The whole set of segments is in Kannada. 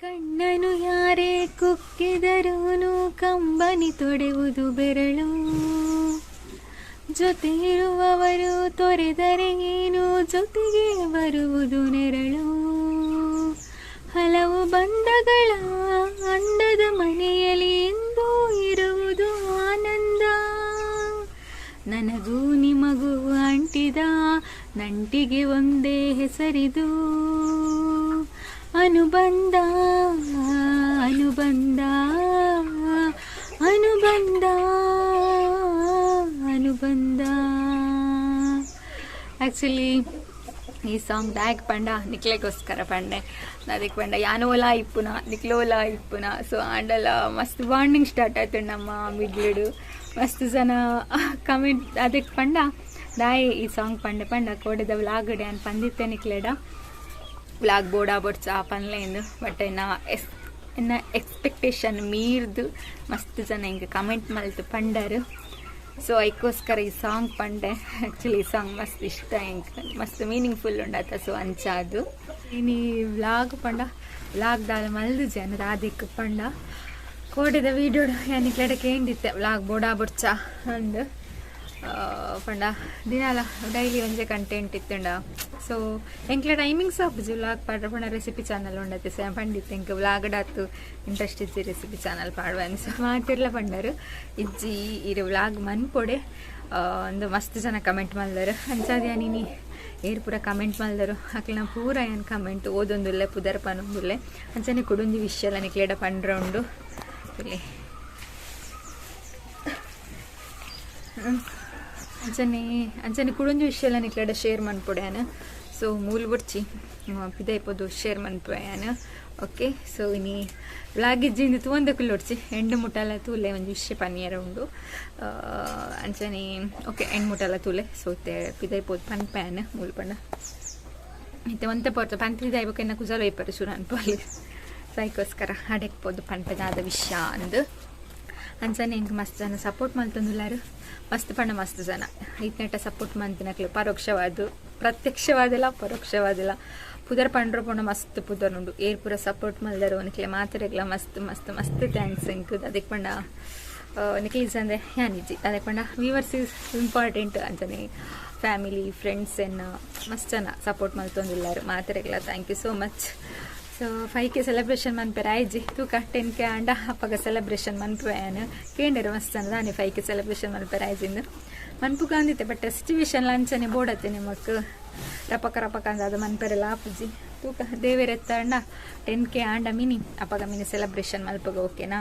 ಕಣ್ಣನು ಯಾರೇ ಕುಕ್ಕಿದರೂನು ಕಂಬನಿ ತೊಡೆವುದು ಬೆರಳು. ಜೊತೆ ಇರುವವರು ತೊರೆದರೆ ಏನು? ಜೊತೆಗೆ ಬರುವುದು ನೆರಳು. ಹಲವು ಬಂಧಗಳ ಅಂಡದ ಮನೆಯಲ್ಲಿ ಎಂದು ಇರುವುದು ಆನಂದ. ನನಗೂ ನಿಮಗೂ ಅಂಟಿದ ನಂಟಿಗೆ ಒಂದೇ ಹೆಸರಿದು. ಅನುಬಂಧ ಅನುಬಂಧ ಅನುಬಂಧ ಅನುಬಂಧ. ಆ್ಯಕ್ಚುಲಿ ಈ ಸಾಂಗ್ ಡ್ಯಾಗ್ ಪಂಡ, ನಿಕ್ಲೆಗೋಸ್ಕರ ಪಂಡೆ. ಅದಕ್ಕೆ ಪಂಡ, ಯಾನೋಲ ಇಪ್ಪುನ, ನಿಕ್ಲೋಲ ಇಪ್ಪುನ. ಸೊ ಆಂಡಲ, ಮಸ್ತ್ ಬಾಂಡಿಂಗ್ ಸ್ಟಾರ್ಟ್ ಆಯ್ತು ನಮ್ಮ ಮಿಡ್ಲಿಡು. ಮಸ್ತ್ ಜನ ಕಮೆಂಟ್ ಅದಕ್ಕೆ ಪಂಡ, ದಾಯಿ, ಈ ಸಾಂಗ್ ಪಂಡೆ, ಪಂಡ, ಕೋಡಿದ ಅಂತ ಪಂದಿತ್ತೆ ನಿಕ್ಲೆಡ. ವ್ಲಾಗ್ ಬೋಡಾ ಬೊಡ್ಸ ಪನ್ಲೆಂದು ಬಟ್ ಇನ್ನ ಎಸ್ ಇನ್ನ ಎಕ್ಸ್ಪೆಕ್ಟೇಷನ್ ಮೀರ್ದು ಮಸ್ತ್ ಜನ ಹಿಂಗೆ ಕಮೆಂಟ್ ಮಲ್ತು ಪಂಡರು. ಸೊ ಅದಕ್ಕೋಸ್ಕರ ಈ ಸಾಂಗ್ ಪಂಡೆ. ಆ್ಯಕ್ಚುಲಿ ಈ ಸಾಂಗ್ ಮಸ್ತ್ ಇಷ್ಟ ಹೆಂಗೆ. ಮಸ್ತ್ ಮೀನಿಂಗ್ಫುಲ್ ಉಂಡಾತ ಸೊ ಅಂಚ ಅಂಚಾದು. ಈ ವ್ಲಾಗ್ ಪಂಡ. ವ್ಲಾಗ್ ದಾಲ ಮಲ್ದು ಜನ ರಾಧಿಕ್ ಪಂಡ. ಕೋಡಿದ ವೀಡಿಯೋ ಯಾನಿಕ್ಲೆಡಕ್ಕೆ ಏಂದಿತ್ತೆ ವ್ಲಾಗ್ ಬೋಡಾ ಬುಡ್ಚ ಅಂದು. ಆ, ಪಂಡ ದಿನಾಲ ಡೈಲಿ ಒಂದೇ ಕಂಟೆಂಟ್ ಇತ್ತುಂಡ. ಟೈಮಿಂಗ್ಸ್ ಆಪುಜಿ ವ್ಲಾಗ್ ಪಾಡ್ರ ಪಂಡ ರೆಸಿಪಿ ಚಾನಲ್ ಉಂಡತ್ತೆ ಸೊ ಪಂಡಿತ್ತು ಎಂಕ್ ವ್ಲಾಗ್ ಡಾತು ಇಂಟ್ರೆಸ್ಟ್ ಇಜ್ಜಿ ರೆಸಿಪಿ ಚಾನಲ್ ಪಾಡುವನು. ಸೊ ಮಾತಿರ್ಲ ಪಂಡರು, ಇಜ್ಜಿ ಇರು ವ್ಲಾಗ್ ಮನ್ಪೊಡೆ ಒಂದು ಮಸ್ತ್ ಜನ ಕಮೆಂಟ್ ಮಲ್ದರು ಅಂಚಾದ್ಯಾ ಏರ್ ಪೂರ ಕಮೆಂಟ್ ಮಲ್ದರು ಅಕ್ಲ ಪೂರ ಏನು ಕಮೆಂಟ್ ಓದೊಂದುಲ್ಲೆ ಪುದರ್ ಪನೊಂದುಲ್ಲೆ ಅಂಚನೆ ಕುಡುಂದಿ ವಿಷಯ ಎಲ್ಲ ನಿಕ್ಲೇಡ ಪಂಡ್ರ ಉಂಡು. ಇಲ್ಲಿ. ಅಂಚನೆ ಅಂಚನೆ ಕುಡೊಂಜಿ ವಿಷಯ ಎಲ್ಲ ನಿಕ್ಲೆಡ ಶೇರ್ ಮನ್ಪೊಡ್ಯಾನ ಸೊ ಮೂಲ್ ಬುಡ್ಚಿ. ಪಿದೈಪೋದು ಶೇರ್ ಮನ್ಪೊಯಾನ ಓಕೆ ಸೊ ಇನಿ ವ್ಲಾಗ್ ಇಜ್ಜಿಂದ ತೂಂದ ಕುಲ್ಲೊಡ್ಚಿ ಎಂಡ್ ಮುಟ್ಟಾಲ ತೂಲೆ, ಒಂದು ವಿಷಯ ಪನ್ನೀರ ಉಂಡು. ಅಂಚನೆ ಓಕೆ ಎಂಡ್ ಮುಟ್ಟಾಲ ತೂಲೆ. ಸೊ ತೆ ಪಿದೈಪೋದು ಪನ್ಪ್ಯಾನ ಮೂಲ್ ಪಂಡ ಮತ್ತೆ ಒಂತ ಪೋರ್ತ ಪಂತ್ರಿ ದೈವಕ್ಕೆ ಕುಜಲ ಇಪ್ಪರು ಶುರು ಅನ್ಪಲ್ಲಿ ಸೈಕೋಸ್ಕರ ಪೋದು ಪನ್ಪದಾದ ವಿಷಯ ಅಂದು. ಅಂಚನೆ ಹೆಂಗೆ ಮಸ್ತ್ ಜನ ಸಪೋರ್ಟ್ ಮಲ್ತಂದುಲ್ಲಾರು ಮಸ್ತ್ ಪಂಡ ಮಸ್ತ್ ಜನ. ಐತ್ನೆಟ ಸಪೋರ್ಟ್ ಮಂತಿನಕ್ಲು ಪರೋಕ್ಷವಾದು ಪ್ರತ್ಯಕ್ಷವಾದಿಲ್ಲ, ಪರೋಕ್ಷವಾದಿಲ್ಲ. ಪುದರ್ ಪಂಡ್ರ ಪೋಣ ಮಸ್ತ್ ಪುದರ್ ಉಂಡು ಏರ್ ಪೂರ ಸಪೋರ್ಟ್ ಮಲ್ದರು ಒನಕ್ಲೆ ಮಾತಾಡಕ್ಲ ಮಸ್ತ್ ಮಸ್ತ್ ಮಸ್ತ್ ಥ್ಯಾಂಕ್ಸ್ ಇಂಕ್ ಅದಕ್ಕೆ ಪಂಡ ನಿಕ್ಲೀಸ್ ಅಂದರೆ ಯಾನಿಜ್ಜಿ ಅದಕ್ಕೆ ಪಂಡ ವ್ಯೂವರ್ಸ್ ಇಸ್ ಇಂಪಾರ್ಟೆಂಟ್ ಅಂತಾನೆ. ಫ್ಯಾಮಿಲಿ ಫ್ರೆಂಡ್ಸ್ ಎನ್ನ ಮಸ್ತ್ ಜನ ಸಪೋರ್ಟ್ ಮಲ್ತೊಂದಿಲ್ಲಾರು ಮಾತಾಡಕ್ಲ thank you so much so five K celebration ಮನ್ಪೆರ ಐಜಿ ತೂಕ ಟೆನ್ ಕೆ ಅಂಡ ಅಪ್ಪಗ ಸೆಲೆಬ್ರೇಷನ್ ಮನ್ಪುವೆನು ಕೇಂದ್ರ ಮಸ್ತ್ ಅಂದ ದಾನಿ ಫೈವ್ ಕೆ ಸೆಲೆಬ್ರೇಷನ್ ಮನ್ಪೆರೆ ಆಯ್ಜಿಂದು ಮನ್ಪುಗ ಅಂದಿತ್ತೆ ಬಟ್ ಸಿಚುವೇಶನ್ ಲಂಚನೆ ಬೋಡತ್ತೆ ನಿಮಕ್ ರಪಕ ರಪಕ ಅಂದ ಅದು ಮನ್ಪೆರೆಲ್ಲ ಆಪುಜಿ ತೂಕ ದೇವೇರೆತ್ತ ಅಂಡ ಟೆನ್ ಕೆ ಆಂಡ ಮಿನಿ ಅಪ್ಪಗ ಮಿನಿ ಸೆಲೆಬ್ರೇಷನ್ ಮಲ್ಪಗ ಓಕೆನಾ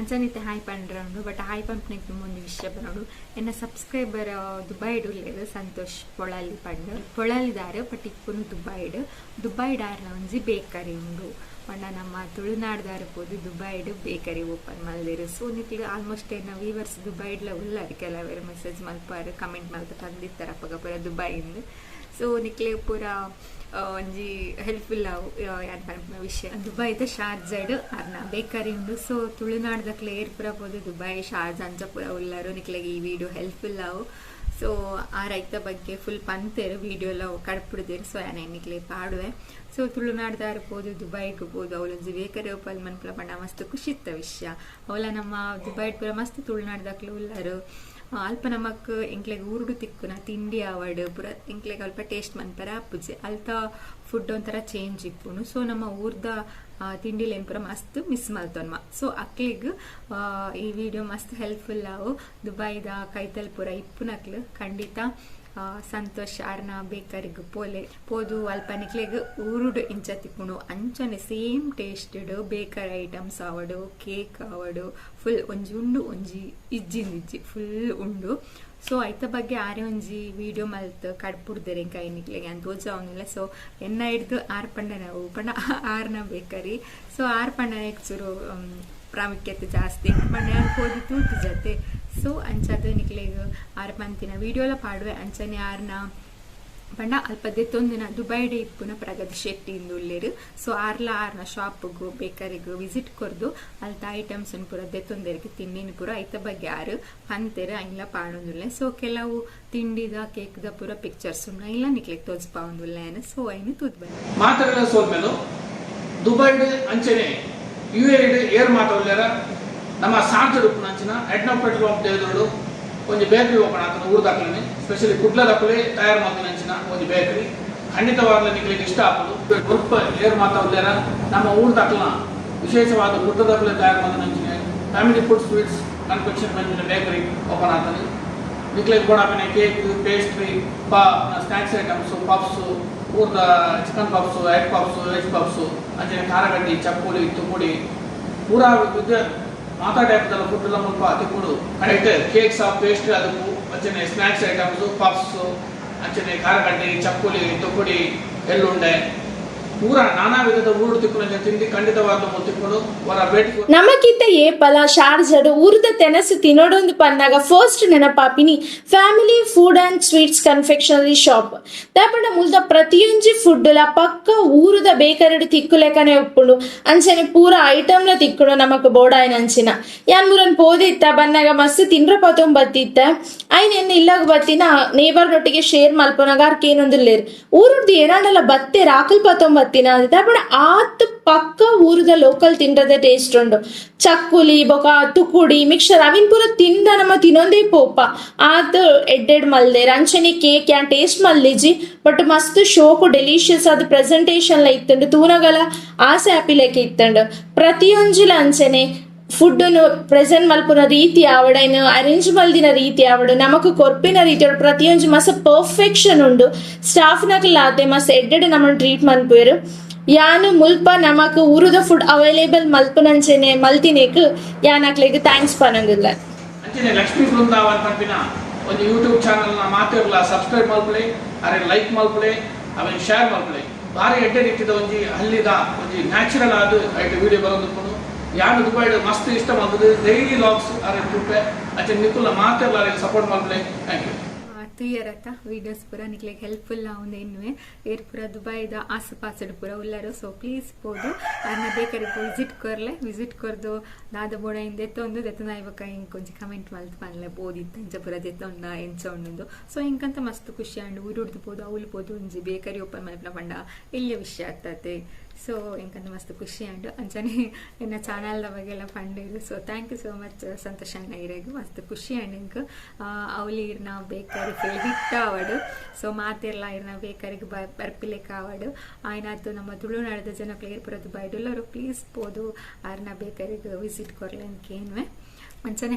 ಹಾಯ್ ಪಂಡ್ರಂಡು ಬಟ್ ಹಾಯ್ ಪಂಪ್ನಿಗೆ ಮುಂದೆ ವಿಷಯ ಬರೋಡು ಎನ್ನ ಸಬ್ಸ್ಕ್ರೈಬರ್ ದುಬೈಡ್ ಉಳ್ಳೇದು ಸಂತೋಷ್ ಪೊಳಲಿ ಪಂಡು ಪೊಳಲಿದಾರು ಬಟ್ ಇಪ್ಪುನು ದುಬೈಡ್ ದುಬೈಡ್ ಆರ್ನ ಒಂಜಿ ಬೇಕರಿ ಉಂಡು. ಪಂಡ ನಮ್ಮ ತುಳುನಾಡ್ದಾರ ಪೋದು ದುಬೈಡ್ ಬೇಕರಿ ಓಪನ್ ಮಲ್ದಿರು ಸೊ ನಿಕ್ಲು ಆಲ್ಮೋಸ್ಟ್ ಏನ ವೀವರ್ಸ್ ದುಬೈಡ್ಲ ಉಳ್ಳಾರು, ಕೆಲವರು ಮೆಸೇಜ್ ಮಲ್ಪಾರು ಕಮೆಂಟ್ ಮಲ್ಪ ತಂದಿತ್ತಾರ ಅಪ್ಪಗ ಪೂರ ದುಬೈಯಿಂದ. ಸೊ ನಿಕ್ಲೆ ಪೂರ ಒಂಜಿ ಹೆಲ್ಪ್ಫುಲ್ ಅವು ಪನ್ಪುನ ವಿಷಯ. ದುಬೈದ ಶಾರ್ಜಡ್ ಅರ್ನ ಬೇಕರಿ ಉಂಡು. ಸೊ ತುಳುನಾಡ್ದಕ್ಲೆ ಏರ್ ಪೂರ ಪೋದು ದುಬೈ ಶಾರ್ಜ್ ಅಂಚ ಪೂರ ಉಳ್ಳಾರು ನಿಕ್ಲೆಗೆ ಈ ವಿಡಿಯೋ ಹೆಲ್ಪ್ಫುಲ್ ಅವು ಸೊ ಆ ರೈತ ಬಗ್ಗೆ ಫುಲ್ ಪಂತೇರು ವಿಡಿಯೋ ಎಲ್ಲ ಕಡ್ಪಿಡ್ದೇರು. ಸೊ ಯಾನೆ ಎನ್ನಿಕ್ಲೆ ಪಾಡುವೆ. ಸೊ ತುಳುನಾಡ್ದ ಪೋದು ದುಬೈಗೆ ಹೋಗ್ಬೋದು ಅವಳೊಂದು ಬೇಕರಿ ಒಪ್ಪಲ್ ಮನ್ಪುಲ ಪಂಡ ಮಸ್ತ್ ಖುಷಿತ್ತ ವಿಷಯ. ಅವಳ ನಮ್ಮ ದುಬೈ ಪುರ ಮಸ್ತ್ ತುಳುನಾಡ್ದಕ್ಲೆ ಉಳ್ಳಾರು ಅಲ್ಪ ನಮಕ್ ಎಂಕ್ಲೆಗ್ ಊರುಡು ತಿಕ್ಕುನ ತಿಂಡಿ ಆವಡ್ ಪುರ ಎಂಕ್ಲೆಗ್ ಅಲ್ಪ ಟೇಸ್ಟ್ ಮನ್ಪರ ಆಪುಜಿ ಅಲ್ತ ಫುಡ್ ಒಂಥರ ಚೇಂಜ್ ಇಪ್ಪುನು. ಸೊ ನಮ್ಮ ಊರ್ದ ತಿಂಡಿ ಪೂರ ಮಸ್ತ್ ಮಿಸ್ ಮಲ್ತೊನ್ಮ ಸೊ ಅಕ್ಲಿಗ್ ಈ ವಿಡಿಯೋ ಮಸ್ತ್ ಹೆಲ್ಪ್ಫುಲ್ ಆವು ದುಬೈದ ಕೈತಲ್ ಪೂರ ಖಂಡಿತ ಸಂತೋಷ್ ಆರ್ನ ಬೇಕರಿಗ್ ಪೋಲೆ, ಪೋದು ಅಲ್ಪ ನಿಕ್ಲೆಗ್ ಊರುಡು ಇಂಚ ತಿಕ್ಕುಂಡು ಅಂಚನೆ ಸೇಮ್ ಟೇಸ್ಟೆಡ್ ಬೇಕರಿ ಐಟಮ್ಸ್ ಆವಡು, ಕೇಕ್ ಆವಡು, ಫುಲ್ ಒಂಜಿ ಉಂಡು ಒಂಜಿ ಇಜ್ಜಿ ಇಜ್ಜಿ, ಫುಲ್ ಉಂಡು. ಸೊ ಐತ ಬಗ್ಗೆ ಆರೆ ಒಂಜಿ ವಿಡಿಯೋ ಮಲ್ತ್ ಕಡ್ಪುಡ್ದೆರೆ ಕೈ ನಿಕ್ಲೆಗೆ ಅಂತ ತೋಜಾವನಿಲ್ಲ ಸೊ ಎನ್ನ ಹಿಡ್ದು ಆರ್ ಪಂಡ ನಾವು ಪಂಡ ಆರ್ನ ಬೇಕರಿ. ಸೊ ಆರ್ ಪಂಡನ ಚೂರು ಪ್ರಾಮುಖ್ಯತೆ ಜಾಸ್ತಿ. ಪಂಡ ಹೋದಿ ತೂತು ಜತೆ. ಸೊ ಅಂಚಾದ ನಿಕ್ಲೆಗ್ ಆರ್ ಪಂತಿನ ವಿಡಿಯೋಲ ಪಾಡುವೆ ಅಂಚನೆ ಆರ್ನ ಪಂಡ ಅಲ್ಪ ದೆತ್ತೊಂದಿನ ದುಬೈಡೆ ಇಪ್ಪುನ ಪ್ರಗತಿ ಶೆಟ್ಟಿ ಇಂದು ಉಳ್ಳೇರು ಸೊ ಆರ್ಲ ಆರ್ನ ಶಾಪ್ಗು, ಬೇಕರಿಗೂ ವಿಸಿಟ್ ಕೊರ್ದು ಅಲ್ತ ಐಟಮ್ಸ್ ಪೂರ ದೆತ್ತೊಂದೆರಿಗೆ ತಿಂಡಿನ ಪೂರ ಐತ ಬಗ್ಗೆ ಆರು ಪಂತೆರು ಅಂಗ್ಲ ಪಾಡೊಂದುಲ್ಲೆ ಸೊ ಕೆಲವು ತಿಂಡಿದ ಕೇಕ್ದ ಪೂರ ಪಿಕ್ಚರ್ಸ್ ಇಲ್ಲ ನಿಕ್ಲೆಗ್ ತೋಜ್ಪಾವೊಂದುಲ್ಲೆ ಸೊ ಐನು ತೂತ್ ಬಂದ ಮಾತಾಡಲ್ಲ ದುಬೈ ದುಬೈಡ್ ಅಂಚನೆ ಯು ಎಡ್ ಏರ್ ಮಾತಾಡ್ಲಾರ ನಮ್ಮ ಎಡ್ನ ಪೆಟ್ರೋಲ್ ಪಂಪ್ ದೇವದೋಡು ಒಂದು ಬೇಕರಿ ಓಪನ್ ಆಗ್ತದೆ ದಾಖಲೆ ಸ್ಪೆಷಲಿ ಕುಡ್ಲದಕ್ಕಲೆ ತಯಾರು ಮಾಡ್ತೀನಿ ನಂಚಿನ ಒಂದು ಬೇಕರಿ. ಖಂಡಿತವಾಗ್ಲೂ ನಿಮಗೆ ಇಷ್ಟ ಆಗ್ಬೋದು. ಉಲ್ಪ ಏರ್ ಮಾತಾಡ್ಲೇರ ನಮ್ಮ ಊರ್ದಾಕ್ಲನ ವಿಶೇಷವಾದ ಕುಡ್ಲದಕ್ಕಲೆ ತಯಾರು ಮಾಡ್ತೀನಿ ನಂಚಿನ ಫ್ಯಾಮಿಲಿ ಫುಡ್ ಸ್ವೀಟ್ಸ್ ಕನ್ಫೆಕ್ಷನ್ ಬಂದಿನ ಬೇಕರಿ ಓಪನ್ ಆಗ್ತದೆ. ನಿಕ್ಲಿಗೆ ಗೋಡಾಪಿನ ಕೇಕ್ ಪೇಸ್ಟ್ರಿ ಪಾ snacks items puffs ಊರ್ದ chicken puffs egg puffs veg puffs ಅಂಚನೆ ಖಾರಗಡ್ಡಿ ಚಪ್ಪುಲಿ, ತುಪ್ಪುಡಿ, ಪೂರಾ ವಿದ್ಯ ಮಾತಾ ಟೈಪ್ದಲ್ಲ ಫುಡ್ ಎಲ್ಲ ಮುಲ್ಪ ತಿಕ್ಕುಡು ಕರೆಕ್ಟ್ ಕೇಕ್ಸ್ ಪೇಸ್ಟ್ರಿ ಅದಕ್ಕೂ ಅಂಚನೆ ಸ್ನ್ಯಾಕ್ಸ್ ಐಟಮ್ಸು ಪಪ್ಸು ಅಂಚನೆ ಖಾರಗಡ್ಡಿ ಚಪ್ಪುಲಿ ತುಪ್ಪುಡಿ ಎಳ್ಳುಂಡೆ ನಮಕಿತ್ತ ಏಪಲ ಶಾರ್ಜಡು ಊರದ ತೆನಸು ತಿನ್ನೋಡೊಂದು ಪನ್ನಾಗ first ನೆನಪಾಪಿನಿ. Family food and sweets confectionery shop ದಾಪಂಡ ಮುಲ್ದ ಪ್ರತಿಯೊಂಜಿ ಫುಡ್ ಲ ಪಕ್ಕ ಊರುದ ಬೇಕರಡು ತಿಕ್ಕುಲೆಕನೆ ಉಪ್ಪುಂಡು ಅಂಚನೆ ಪೂರ ಐಟಮ್ ಲ ತಿಕ್ಕುಡು ನಮಕ್ ಬೋಡಾಯಿನ ಅಂಚಿನ. ಯಾನ್ ಮುರನ್ ಪೋದಿತ್ತ ಬನ್ನಾಗ ಮಸ್ತ್ ತಿನ್ರ ಪತೊಂಬ ಬತ್ತಿತ್ತ ಐನ್ ಎನ್ನ ಇಲ್ಲಾಗ ಬತ್ತಿನ ನೇಬರ್ನೊಟ್ಟಿಗೆ ಶೇರ್ ಮಲ್ಪನಗಾರ್ಕ ಲೇರ್ ಊರುಡ್ದು ಏನಾಂಡಲ ಬತ್ತೆ ರಾಕಲ್ ಪತೊಂಬ ಬತ್ತಿನ ದಾಪಂಡ ಆತ್ ಪಕ್ಕ ಊರದ ಲೋಕಲ್ ತಿಂಡದ ಟೇಸ್ಟ್ ಉಂಡು ಚಕ್ಕುಲಿ, ಬೊಕ ತುಕುಡಿ ಮಿಕ್ಸರ್ ಅವಿನ್ ಪೂರ ತಿಂದ ನಮ್ಮ ತಿನ್ನೊಂದೇ ಪೋಪ. ಆತ್ ಎಡ್ಡೆಡ್ ಮಲ್ದೆ, ರಂಚನೆ ಕೇಕ್ ಯಾ ಟೇಸ್ಟ್ ಮಲ್ಲಿಜಿ. ಬಟ್ ಮಸ್ತ್ ಶೋಕು ಡೆಲಿಷಿಯಸ್ ಪ್ರೆಸೆಂಟೇಷನ್ ಲ ಇತ್ತಂಡು ತೂನಗಲ ಆಸೆ ಆಪಿಲಕ್ಕೆ ಇತ್ತಂಡು ಪ್ರತಿಯೊಂಜಿಲ ಅಂಚನೆ ಮಲ್ಪುನ ರೀತಿ ಆವಡೈನ ಅರೇಂಜ್ ಮಲ್ದಿನ ರೀತಿ ಆವಡು, ನಮಕ್ ಕೊರ್ಪಿನ ರೀತಿ ಆವಡು, ಪ್ರತಿಯೊಂಜಿ ಮಸ್ತ್ ಪರ್ಫೆಕ್ಷನ್ ಉಂಡು. ಸ್ಟಾಫ್ ನಕ್ಲಾತೆ ಮಸ್ತ್ ಎಡ್ಡೆಡ್ ನಮ್ಮ ಟ್ರೀಟ್ ಮನ್ಪುವೆರು ಯಾನು ಮುಲ್ಪ ನಮಕ್ ಊರುದ ಫುಡ್ ಅವೈಲೇಬಲ್ ಮಲ್ಪುನಂಚೆನೆ ಮಲ್ತಿನೇಕ್ ಯಾನಕ್ಲೆಗ್ ಥ್ಯಾಂಕ್ಸ್ ಪನಂಗಿಲ್ಲ. ಅಂಚನೆ ಲಕ್ಷ್ಮೀ ಬೃಂದಾವನ್ ಪಂಪಿನ ಒಂದು ಯೂಟ್ಯೂಬ್ ಚಾನಲ್ನ ಮಾತಿರಲ್ಲ ಸಬ್ಸ್ಕ್ರೈಬ್ ಮಾಡ್ಕೊಳ್ಳಿ ಅರೆ ಲೈಕ್ ಮಲ್ಪಲೆ ಅವೆ ಶೇರ್ ಮಲ್ಪಲೆ ಬಾರಿ ಎಡ್ಡೆ ಇಟ್ಟಿದ ಒಂಜಿ ಹಲ್ಲಿದ ಒಂಜಿ ನ್ಯಾಚುರಲ್ ಆದ ವಿಡಿಯೋ ಬರೋದು ಯಾರು ದುಬೈಡ್ ಮಸ್ತ್ ಇಷ್ಟ ಮಾಡ್ತದೆ ಡೈಲಿ ಲಾಗ್ಸ್ ಅರೆ ಟ್ರಿಪ್ ಅಂಚೆ ನಿಕುಲ ಮಾತಿರಲ್ಲ ಸಪೋರ್ಟ್ ಮಾಡ್ಲೆ ಥ್ಯಾಂಕ್ ಯು ತುಯ್ಯರತ್ತ ವೀಡಿಯೋಸ್ ಪೂರ ನಿಕ್ಲೆಗ್ ಹೆಲ್ಪ್ಫುಲ್ ಆവുಂದು ಇನ್ವೆ ಏರ್ ಪೂರ ದುಬೈದ ಆಸುಪಾಸಡ್ ಪೂರ ಉಲ್ಲರು. ಸೊ ಪ್ಲೀಸ್ ಪೋದು ಅನ್ನ ಬೇಕಾರೆ ವಿಸಿಟ್ ಕೊರ್ಲೆ. ವಿಸಿಟ್ ಕೊರ್ದು ದಾದ ಬೋಡ ಇಂದ ಎತ್ತೊಂದು ದೆತ್ತನ ಇವಾಗ ಹಿಂಗೆ ಕೊಂಚ ಕಮೆಂಟ್ ಮಲ್ತ್ ಪನ್ಲೆ ಬೋದಿತ್ತು ಇಂಚ ಪೂರ ದೆತ್ತೊಂಡ ಎಂಚ ಉಂಡು ಸೊ ಹಿಂಗಂತ ಮಸ್ತ್ ಖುಷಿ ಆಂಡು ಊರುಡ್ದು ಪೋದು ಅವಳು ಪೋದು, ಒಂಜಿ ಬೇಕರಿ ಓಪನ್ ಮಲ್ಪನ ಪಂಡ. ಇಲ್ಲಿಯ ವಿಷಯ ಆಗ್ತದೆ ಸೊ ಇಂಕಂತ ಮಸ್ತ್ ಖುಷಿ ಆಂಡ್ ಅಂಚನೆ ಇನ್ನ ಚಾನಲ್ದ ಬಗ್ಗೆಲ್ಲ ಪಂಡಿರು so thank you so much ಸಂತೋಷ ಇರೆಗ್ ಮಸ್ತ್ ಖುಷಿ ಆ್ಯಂಡ್ ಇಂಕ್ ಅವಲಿ ಇರ್ನ ಬೇಕರಿ ಹಿಟ್ಟ ಹಿಟ್ ಆವಡು ಸೊ ಮಾತಿರ್ಲ ಇರ್ನ ಬೇಕರಿಗೆ ಬರ್ಪಿಲೆಕ್ ಆವಡು ಆಯ್ನಾತು ನಮ್ಮ ತುಳುನಾಡದ ಪ್ಲೇರ್ ಏರ್ಪುರದ್ದು ಬೈಡುಲ್ಲರು ಪ್ಲೀಸ್ ಪೋದು. ಆರ್ನ ಬೇಕರಿಗೆ ವಿಸಿಟ್ ಕೊರ್ಲೆ ಅನ್ಕೇನ್ವೆ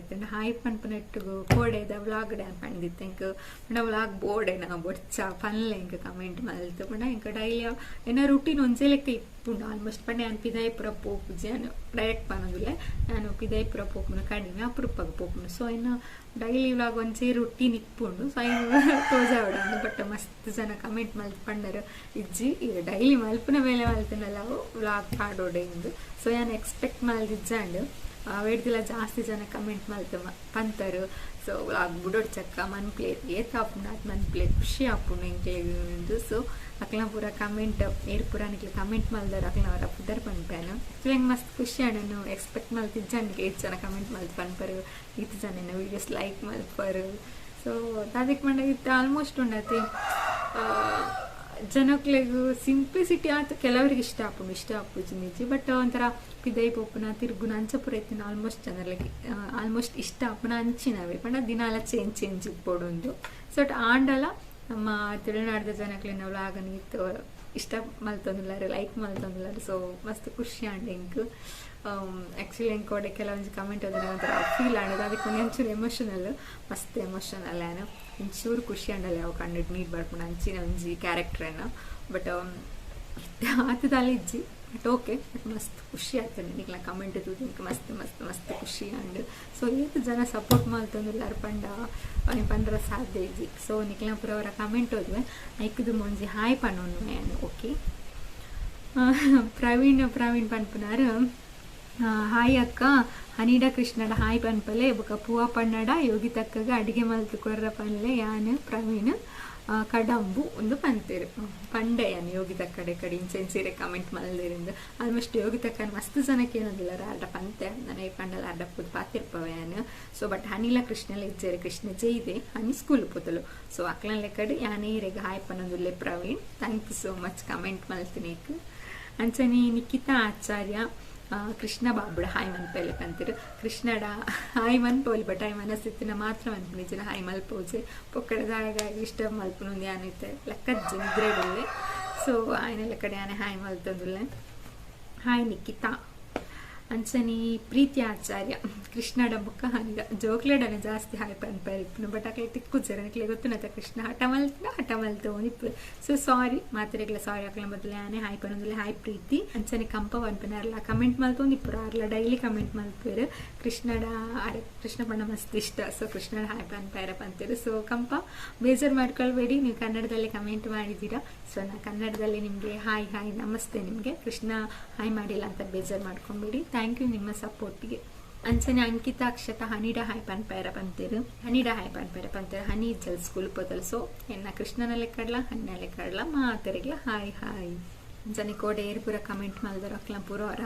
ಮಂಚನೆ ಹಾಯ್ ಪಂಡ್ಪನೆಟ್ಟು ಕೋಡೆ ದ ವ್ಲಾಗ್ ಡ್ಯಾನ್ ಪಂಡಿತ್ತೆ ಇಂಕ ಪಂಡ ವ್ಲಾಗ್ ಬೋರ್ಡೆನ ಬೊಡ್ಚ ಪನ್ಲೆ ಇಂಕ ಕಮೆಂಟ್ ಮಲ್ತು ಪಂಡ ಇಂಕ ಡೈಲಿ ಏನ ರುಟೀನ್ ಒಂಜೆ ಲೆಕ್ಕ ಇಪ್ಪುಂಡು ಆಲ್ಮೋಸ್ಟ್ ಪಂಡ ನಾನು ಪಿದಾಯಿಪುರ ಪೋಪು ಜನ ಡೈರೆಕ್ಟ್ ಪನ್ನೋದಿಲ್ಲ ನಾನು ಪಿದಾಯಿಪುರ ಪೋಪುನ ಕಡಿಮೆ ಅಪರೂಪಗೆ ಪೋಪುನು ಸೊ ಇನ್ನು ಡೈಲಿ ವ್ಲಾಗ್ ಒಂಚೆ ರುಟೀನ್ ಇಪ್ಪುಂಡು ಸೊ ಇನ್ನು ತೋಜ ಅವಡಂದು ಬಟ್ ಮಸ್ತ್ ಜನ ಕಮೆಂಟ್ ಮಲ್ ಪಂಡರು ಇಜ್ಜಿ, ಈಗ ಡೈಲಿ ಮಲ್ಪುನ ಮೇಲೆ ಮಲ್ತಿನಲ್ಲ ವ್ಲಾಗ್ ಮಾಡೋಡೆ ಎಂದು ಸೊ ನಾನು ಎಕ್ಸ್ಪೆಕ್ಟ್ ಮಲ್ದಿಜ್ಜಂಡು ವೇಡ್ದಿಲ್ಲ ಜಾಸ್ತಿ ಜನ ಕಮೆಂಟ್ ಮಾಡ್ತಮ್ಮ ಪಂತರು ಸೊ ಆಗ ಬುಡೋಡ್ ಚಕ್ಕ ಮನ್ಪ್ಲೇರ್ ಏತ್ ಆಪುಂಡು ಅದು ಮನ್ಪ್ಲೇರ್ ಖುಷಿ ಆಪುಂಡು ಇಂಕ್ಲೆ ಸೊ ಅಕ್ಲ ಪೂರ ಕಮೆಂಟ್ ಏರ್ ಪೂರ ನಿಕ್ಲೆ ಕಮೆಂಟ್ ಮಾಡ್ದಾರ ಅಕ್ಲ ಅವರ ಪುದರ್ ಪನ್ಪೇನು ಆ್ಯಕ್ಚುಲಿ ಹೆಂಗೆ ಮಸ್ತ್ ಖುಷಿ ನಾನು ಎಕ್ಸ್ಪೆಕ್ಟ್ ಮಲ್ತಿಜ್ಜನ್ಗೆ ಎಷ್ಟು ಜನ ಕಮೆಂಟ್ ಮಲ್ತು ಪನ್ಪರು ಇತ್ತು ಜನ ವೀಡಿಯೋಸ್ ಲೈಕ್ ಮಲ್ಪರು ಸೊ ಅದಕ್ಕೆ ಮಂಡಾಗಿತ್ತು ಆಲ್ಮೋಸ್ಟ್ ಉಂಡತಿ. ಜನಕ್ಲೆಗು ಸಿಂಪ್ಲಿಸಿಟಿ ಆಯ್ತು. ಕೆಲವರಿಗೆ ಇಷ್ಟ ಆಪುಂಡು ಇಷ್ಟ ಆಪುಜಿ ನಿಜಿ. ಬಟ್ ಒಂಥರ ಪಿದೈ ಪೋಪುನ, ತಿರುಗುನ ಅಂಚಪುರ ಇತ್ತಿನ ಆಲ್ಮೋಸ್ಟ್ ಜನರಿಗೆ ಆಲ್ಮೋಸ್ಟ್ ಇಷ್ಟ ಆಪುನ ಅಂಚಿನವೆ. ಪಂಡ ದಿನಾಲ ಚೇಂಜ್ ಚೇಂಜ್ ಇಪ್ಪೊಡುಂದು ಸೊ ಆಂಡಲ ನಮ್ಮ ತುಳುನಾಡದ ಜನಕ್ಲೆ ನಾವು ಆಗನಿತ್ತು ಇಷ್ಟ ಮಲ್ತೊಂದುಲ್ಲಾರು ಲೈಕ್ ಮಲ್ತೊಂದುಲ್ಲಾರು. ಸೊ ಮಸ್ತ್ ಖುಷಿ ಆಂಡ್ ಇಂಕ್ ಆ್ಯಕ್ಚುಲಿ ಹೆಂಗೆ ಕೊಡೆ ಕೆಲವೊಂದು ಕಮೆಂಟ್ ಒಂಥರ ಫೀಲ್ ಆಡೋದು ಅದಕ್ಕೆ ಒಂಚೂರು ಎಮೋಷನಲ್ ಮಸ್ತ್ ಎಮೋಷನಲ್ ಏನು ಒಂಚೂರು ಖುಷಿ ಅಂಡಲ್ಲ ಯಾವ ಕಂಡಿಟ್ಟು ನೀರು ಬರ್ಕೊಂಡು ಅಂಚಿನ ಒಂಜಿ ಕ್ಯಾರೆಕ್ಟ್ರನ್ನು ಬಟ್ ಆತದಲ್ಲಿ ಇಜ್ಜಿ. ಬಟ್ ಓಕೆ ಬಟ್ ಮಸ್ತ್ ಖುಷಿ ಆಗ್ತದೆ ನಿಕ್ಲ ಕಮೆಂಟ್ ತೂದಿಂಕ್ ಮಸ್ತ್ ಮಸ್ತ್ ಮಸ್ತ್ ಖುಷಿ ಅಂಡ್ ಸೊ ಏತ್ ಜನ ಸಪೋರ್ಟ್ ಮಾಡ್ತಂದಿಲ್ಲಾರ ಪಂಡ ಅವ್ನು ಬಂದ್ರೆ ಸಾಧ್ಯ ಇಜ್ಜಿ. ಸೊ ನಿಕ್ಲ ಪುರ ಅವರ ಕಮೆಂಟ್ ಹೋದ್ವೆ. ಐಕದು ಮುಂಜಿ hi and okay Praveen Praveen ಪನ್ಪುನಾರು hi ಅಕ್ಕ ಅನಿಡ ಕೃಷ್ಣಡ ಹಾಯ್ ಪನ್ಪಲೆ ಬೊಕ ಪೂವ ಪನ್ನಡ ಯೋಗಿ ತಕ್ಕಗ ಅಡಿಗೆ ಮಲ್ತು ಕೊರ್ರ ಪನ್ಲೆ, ಯಾನ್, ಪ್ರವೀಣ್ ಕಡಂಬು, ಒಂದು ಪಂತೇರು ಪಂಡೆ ಯಾನ್ ಯೋಗಿ ತಕ್ಕಡೆ ಕಡೆ ಇಂಚೆನ್ ಸೀರೆ ಕಮೆಂಟ್ ಮಲ್ದಿರಿಂದ. ಆಲ್ಮೋಸ್ಟ್ ಯೋಗಿ ತಕ್ಕ ಮಸ್ತ್ ಜನಕ್ಕೆ ಏನೋದಿಲ್ಲ ಅರ್ಡ ಪಂತೆ ನನಗೆ ಪಂಡಲ ಅರ್ಡ ಪುದ್ ಪಾತಿರ್ಪವ ಯಾನ್. ಸೊ ಬಟ್ ಅನಿಲ ಕೃಷ್ಣಲ ಇಜ್ಜೇರೆ ಕೃಷ್ಣ ಜೈದೆ ಅನಿ ಸ್ಕೂಲ್ ಪೂತಲು ಸೊ ಅಕ್ಲನ್ ಲೆಕ್ಕಡೆ ಯಾನೇ ಇರೆಗ hi ಪನ್ನೊಂದುಲ್ಲೆ Praveen. Thank you so much comment ಮಲ್ತಿನೇಕ್ ಅಂಚನೆ ನಿಖಿತಾ ಆಚಾರ್ಯ ಕೃಷ್ಣ ಬಾಬುಡ ಹಾಯ್ ಮನ್ಪೆಲೆ ಅಂತೀರ ಕೃಷ್ಣಡ ಹಾಯ್ ಮನ್ಪೋಲಿ ಬಟ್ ಹಾಯ್ ಮನಸ್ಥಿತಿನ ಮಾತ್ರ ಮನ್ಪುನಿಜಿನ ಹಾಯ್ ಮಲ್ಪೋಜೆ ಪೊಕ್ಕಡ ದಾಯಗ ಇಷ್ಟ ಮಲ್ಪುನುಂದು ಯಾನೈತೆ ಲೆಕ್ಕ ನಿದ್ರೆಡುಲ್ಲೆ ಸೊ ಆಯ್ನೆಲ್ಲ ಕಡೆ ಆನೆ ಹಾಯ್ ಮಲ್ತಂದುಲ್ಲೆ ಹಾಯ್ ನಿಖಿತಾ ಅಂಚನಿ, ಪ್ರೀತಿ ಆಚಾರ್ಯ ಕೃಷ್ಣಡ ಬುಕ್ಕ ಹನಿಗ ಜೋಕ್ಲೆಡನೆ ಜಾಸ್ತಿ ಹಾಯ್ ಪನ್ಪರಿಪ್ಪುನು ಬಟ್ ಅಕ್ಲೆ ತಿಕ್ಕು ಜನಕ್ಲೆ ಗೊತ್ತುನತ ಕೃಷ್ಣ ಹಠ ಮಲ್ತಿನ ಹಠ ಮಲ್ತು ಇಪ್ಪು ಸೊ ಸಾರಿ ಮಾತ್ರೆಗ್ಲ ಸಾರಿ ಆಕಲ ಮೊದಲು ಆನೆ ಹಾಯ್ ಪನ್ನೊಂದುಲೆ ಹಾಯ್ ಪ್ರೀತಿ. ಅಂಚನೆ ಕಂಪ ಪನ್ಪನರ್ಲ ಕಮೆಂಟ್ ಮಲ್ತೊಂದಿಪ್ಪುರ ಅರ್ಲ ಡೈಲಿ ಕಮೆಂಟ್ ಮಲ್ಪೇರು ಕೃಷ್ಣಡ, ಅರೆ, ಕೃಷ್ಣ ಬಣ್ಣ ಮಸ್ತ್ ಇಷ್ಟ. ಸೊ ಕೃಷ್ಣಡ ಹಾಯ್ ಪನ್ಪೈರ ಪಂತೀರು ಸೊ ಕಂಪ, ಬೇಜಾರು ಮಾಡ್ಕೊಳ್ಬೇಡಿ, ನೀವು ಕನ್ನಡದಲ್ಲಿ ಕಮೆಂಟ್ ಮಾಡಿದ್ದೀರಾ ಸೊ ನಾ ಕನ್ನಡದಲ್ಲಿ ನಿಮಗೆ ಹಾಯ್ ಹಾಯ್, ನಮಸ್ತೆ ನಿಮಗೆ. ಕೃಷ್ಣ ಹಾಯ್ ಮಾಡಿಲ್ಲ ಅಂತ ಬೇಜಾರು ಮಾಡ್ಕೊಂಬೇಡಿ. ಥ್ಯಾಂಕ್ ಯು ನಿಮ್ಮ ಸಪೋರ್ಟಿಗೆ. ಅಂಚನೆ ಅಂಕಿತ ಅಕ್ಷತ ಹನಿಡ ಹಾಯ್ ಪನ್ಪೈರ ಪಂತೇರು. ಹನಿಡ ಹಾಯ್ ಪನ್ಪೈರ ಪಂತೇರು. ಹನಿ ಜಲ್ ಸ್ಕೂಲ್ ಪೋತಲ್ ಸೊ. ಎನ್ನ ಕೃಷ್ಣನಲ್ಲೇ ಕಡ್ಲ ಹಣ್ಣಲ್ಲೇ ಕಡ್ಲ. ಮಾತರಿಗ್ಲ, ಹಾಯ್ ಹಾಯ್. ಅಂಚನೆ ಕೋಡೆ ಏರ್ಪುರ ಕಮೆಂಟ್ ಮಾಡಿದ್ರು ಅಕ್ಲ ಪೂರ ಅವರ